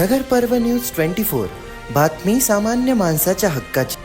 नगर पर्व news twenty four. बातमी सामान्य माणसाच्या हक्काची.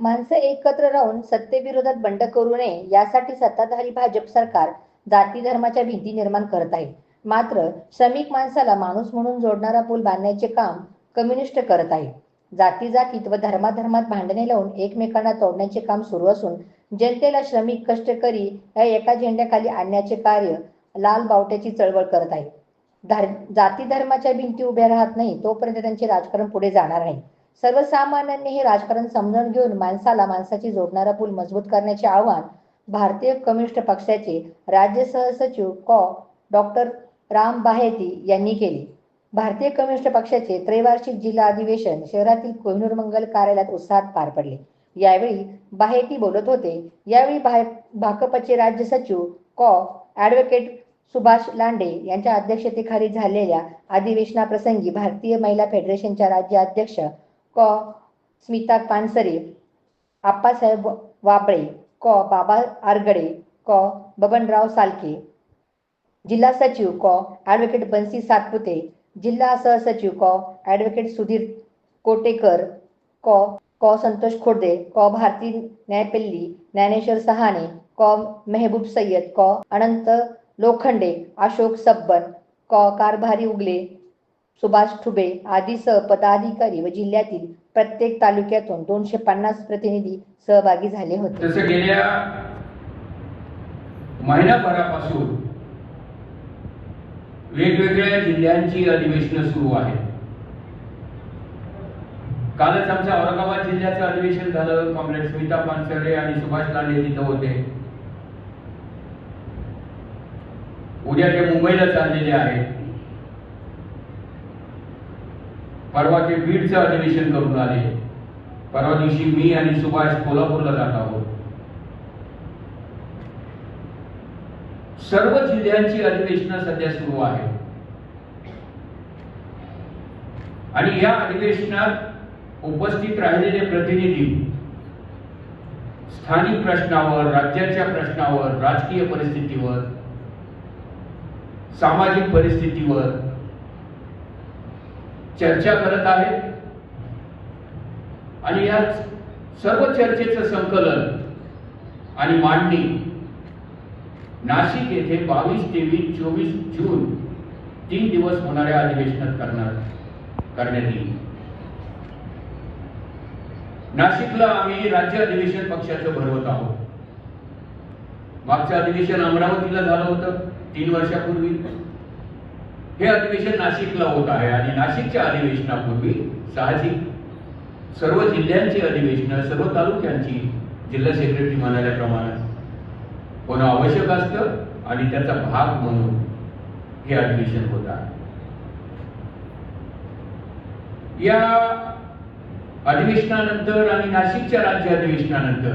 माणसं एकत्र राहून सत्तेविरोधात बंड करू नये यासाठी सत्ताधारी भाजप सरकार जाती धर्माच्या भीती निर्माण करत आहे. मात्र श्रमिक माणसाला माणूस म्हणून जोडणारा पूल बांधण्याचे काम कम्युनिस्ट करत आहे. जाती जातीत व धर्माधर्मात भांडणे लावून एकमेकांना तोडण्याचे काम सुरू असून जनतेला श्रमिक कष्टकरी या एका झेंड्याखाली आणण्याचे कार्य लाल बावट्याची चळवळ करत आहे. जाती धर्माच्या भिंती उभ्या राहत नाही तोपर्यंत त्यांचे राजकारण पुढे जाणार नाही. सर्वसामान्यांनी हे राजकारण समजून घेऊन माणसाला माणसाची जोडणारा पूल मजबूत करण्याचे आव्हान भारतीय कम्युनिस्ट पक्षाचे राज्य सहसचिव कॉ. डॉक्टर राम बाहेती यांनी केले. भारतीय कम्युनिस्ट पक्षाचे त्रैवार्षिक जिल्हा अधिवेशन शहरातील कोहिनूर मंगल कार्यालयात उत्साहात पार पडले. यावेळी बाहेती बोलत होते. यावेळी भाकपचे राज्य सचिव कॉ. ॲडव्होकेट सुभाष लांडे यांच्या अध्यक्षतेखाली झालेल्या अधिवेशनाप्रसंगी भारतीय महिला फेडरेशनच्या राज्य अध्यक्ष क. स्मिता पानसरे आप्पासाहेब वाबळे क. बाबा आरगडे क. बबनराव सालके जिल्हा सचिव क. ॲडव्होकेट बन्सी सातपुते जिल्हा सहसचिव क. ॲडव्होकेट सुधीर कोटेकर क. क. संतोष खोडदे क. भारती न्यायपल्ली ज्ञानेश्वर सहाणे क. मेहबूब सय्यद क. अनंत लोखंडे अशोक सब्बन कारभारी उगले सुभाष ठुबे आदीसह पदाधिकारी व जिल्ह्यातील प्रत्येक तालुक्यातून दोनशे पन्नास प्रतिनिधी सहभागी झाले होते. तसं गेल्या महिनाभरापासून वेगवेगळ्या जिल्ह्यांची अधिवेशनं सुरू आहेत. कालच आमच्या औरंगाबाद जिल्ह्याचं अधिवेशन झालं. कॉम्रेड स्मिता पानसरे आणि सुभाष लांडे तिथं होते. उद्या ते मुंबईला चाललेले आहेत. परवा ते बीडचं अधिवेशन करून आले. परवा दिवशी मी आणि सुभाष कोल्हापूरला जात आहोत. सर्व जिल्ह्यांची अधिवेशनं सध्या सुरू आहेत. आणि या अधिवेशनात उपस्थित राहिलेले प्रतिनिधी स्थानिक प्रश्नावर राज्याच्या प्रश्नावर राजकीय परिस्थितीवर सामाजिक परिस्थितीवर चर्चा करत आहेत. आणि या सर्व चर्चेचं संकलन आणि मांडणी नाशिक येथे बावीस तेवीस चोवीस जून तीन दिवस होणाऱ्या अधिवेशनात करणार करण्यात येईल. नाशिकला आम्ही राज्य अधिवेशन पक्षाचं भरवत आहोत. मागचं अधिवेशन अमरावतीला झालं होतं. तीन वर्षापूर्वी. हे अधिवेशन नाशिकला होत आहे आणि नाशिकच्या अधिवेशनापूर्वी साहजिक सर्व जिल्ह्यांची अधिवेशनं सर्व तालुक्यांची जिल्हा सेक्रेटरी म्हणाल्याप्रमाणे होणं आवश्यक असतं आणि त्याचा भाग म्हणून हे अधिवेशन होत आहे. या अधिवेशनानंतर आणि नाशिकच्या राज्य अधिवेशनानंतर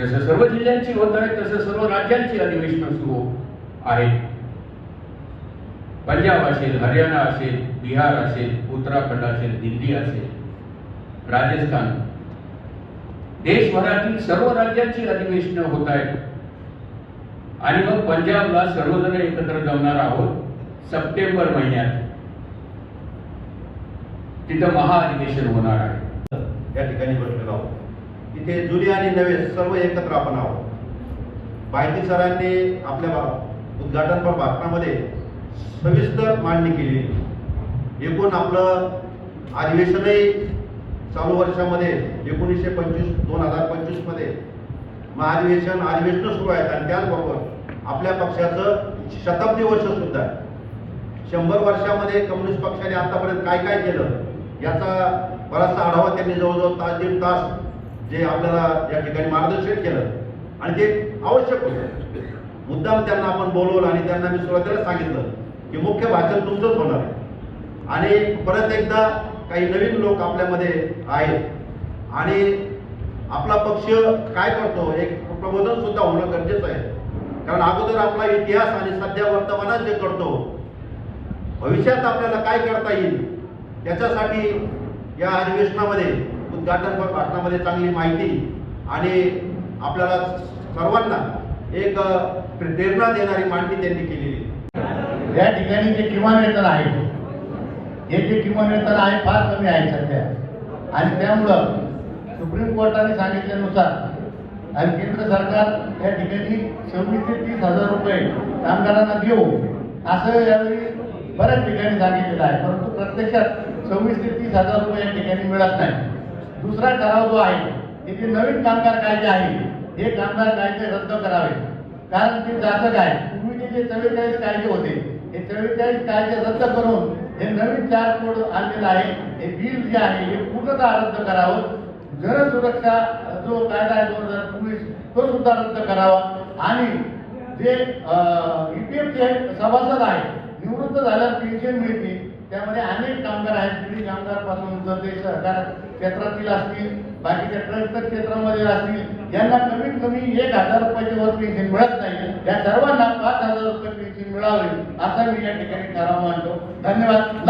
जसं सर्व जिल्ह्यांची होत आहे तसं सर्व राज्यांची अधिवेशनं सुरू आहेत पंजाब असेल हरियाणा असेल बिहार असेल उत्तराखंड असेल दिल्ली असेल राजस्थान. देशभरातील सर्व राज्यांची अधिवेशनं होत आहेत. आणि मग पंजाबला सर्वजण एकत्र जमणार आहोत सप्टेंबर महिन्यात. तिथं महाअधिवेशन होणार आहे. या ठिकाणी बसलेलो आहोत तिथे जुने आणि नवे सर्व एकत्र आपण आहोत. बायती सरांनी आपल्या उद्घाटनपर भाषणामध्ये सविस्तर मांडणी केली. एकूण आपलं अधिवेशनही चालू वर्षामध्ये एकोणीसशे पंचवीस दोन हजार पंचवीसमध्ये महाधिवेशन अधिवेशन सुरू आहेत आणि त्याचबरोबर आपल्या पक्षाचं शताब्दी वर्ष सुद्धा शंभर वर्षामध्ये कम्युनिस्ट पक्षाने आतापर्यंत काय काय केलं याचा बराचसा आढावा त्यांनी जवळजवळ तास दीड तास जे आपल्याला या ठिकाणी मार्गदर्शन केलं आणि ते आवश्यक होतं. मुद्दाम त्यांना आपण बोलवलं आणि त्यांना मी सुरुवातीला सांगितलं की मुख्य भाषण तुमचंच होणार आहे. आणि परत एकदा काही नवीन लोक आपल्यामध्ये आहेत. आणि आपला पक्ष काय करतो एक प्रबोधन सुद्धा होणं गरजेचं आहे. कारण अगोदर आपला इतिहास आणि सध्या वर्तमानात जे करतो भविष्यात आपल्याला काय करता येईल त्याच्यासाठी या अधिवेशनामध्ये उद्घाटनपर भाषणामध्ये चांगली माहिती आणि आपल्याला सर्वांना एक प्रेरणा देणारी मांडणी त्यांनी केलेली या ठिकाणी जे किमान वेतन आहे हे जे किमान वेतन आहे फार कमी आहे सध्या. आणि त्यामुळं सुप्रीम कोर्टाने सांगितल्यानुसार आणि केंद्र सरकार या ठिकाणी सव्वीस ते तीस हजार रुपये कामगारांना देऊ असं यावेळी बऱ्याच ठिकाणी सांगितलेलं आहे. परंतु प्रत्यक्षात सव्वीस ते तीस हजार रुपये या ठिकाणी मिळत नाही. दुसरा ठराव जो आहे ते जे नवीन कामगार कायदे आहे हे कामगार कायदे रद्द करावे. कारण ते जातक आहे. पूर्वीचे जे चव्वेचाळीस कायदे होते. हे चव्वेचाळीस कायदे रद्द करून हे नवीन चार कोड आणलेलं आहे. हे बिल जे आहे हे पूर्णतः रद्द करावं. जनसुरक्षा जो कायदा आहे दोन हजार चोवीस तो सुद्धा रद्द करावा. आणि जे ईपीएफचे सभासद आहे निवृत्त झाल्यावर पेन्शन मिळते. त्यामध्ये अनेक कामगार आहेत. बीडी कामगारपासून जर ते सहकार क्षेत्रातील असतील बाकीच्या ट्रस्ट क्षेत्रामध्ये असतील यांना कमीत कमी एक हजार रुपयाच्या वर पेन्शन मिळत नाही. या सर्वांना पाच हजार रुपये पेन्शन मिळावे असा मी या ठिकाणी ठराव मांडतो. धन्यवाद.